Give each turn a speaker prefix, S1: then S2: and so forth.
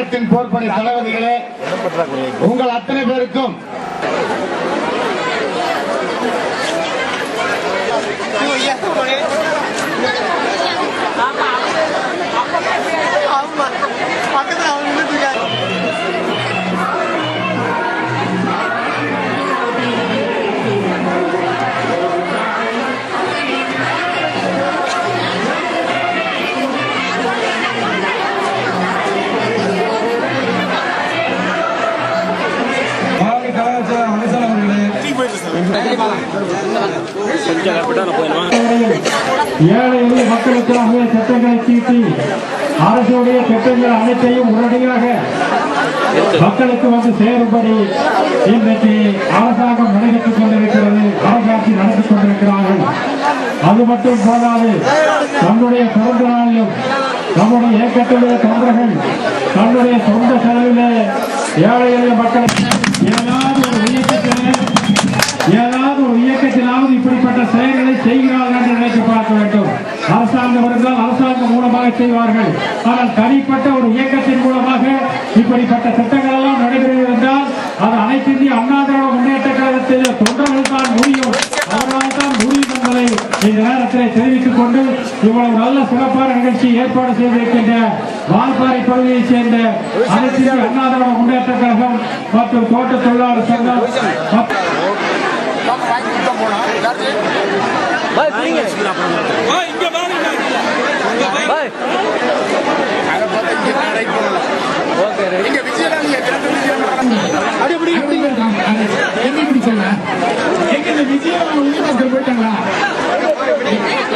S1: கழகத்தின் போர்ப்படை தளபதிகளே உங்கள் அத்தனை பேருக்கும்
S2: ஏழை எளிய மக்களுக்காகவே சட்டங்களை தீட்டி அரசுடைய திட்டங்கள் அனைத்தையும் உடனடியாக மக்களுக்கு வந்து சேரும்படி இன்றைக்கு அரசாங்கம் நடைபெற்றுக் கொண்டிருக்கிறது அரசாட்சி நடந்து கொண்டிருக்கிறார்கள். அது மட்டும் போதாது தன்னுடைய பிறந்த நாளிலும் நம்முடைய இயக்கத்துடைய தொண்டர்கள் தன்னுடைய சொந்த செலவிலே ஏழை எளிய மக்களுக்கு செய்கிறார்கள் என்று நினைத்து பார்க்க வேண்டும். அரசாங்கம் இருந்தால் அரசாங்கம் மூலமாக செய்வார்கள். ஆனால் தனிப்பட்ட ஒரு இயக்கத்தின் மூலமாக இப்படிப்பட்ட திட்டங்கள் எல்லாம் நடைபெறுகிறது என்றால் அது அனைத்து இந்திய அண்ணா திராவிட முன்னேற்ற கழகத்தில் தொண்டர்கள் தான் முடியும். அவர்களால் தான் முடியும் என்பதை இந்த நேரத்தில் தெரிவித்துக் கொண்டு இவ்வளவு நல்ல சிறப்பான நிகழ்ச்சி ஏற்பாடு செய்திருக்கின்ற வால்பாறை பகுதியைச் சேர்ந்த அனைத்து இந்திய அண்ணா திராவிட முன்னேற்ற கழகம் மற்றும் தோட்ட தொழிலாளர் சங்கம் பாய் புரியுங்க பாய்.
S3: இங்க பாருங்க இங்க பாய் அட பாய் இங்க நடைக்கு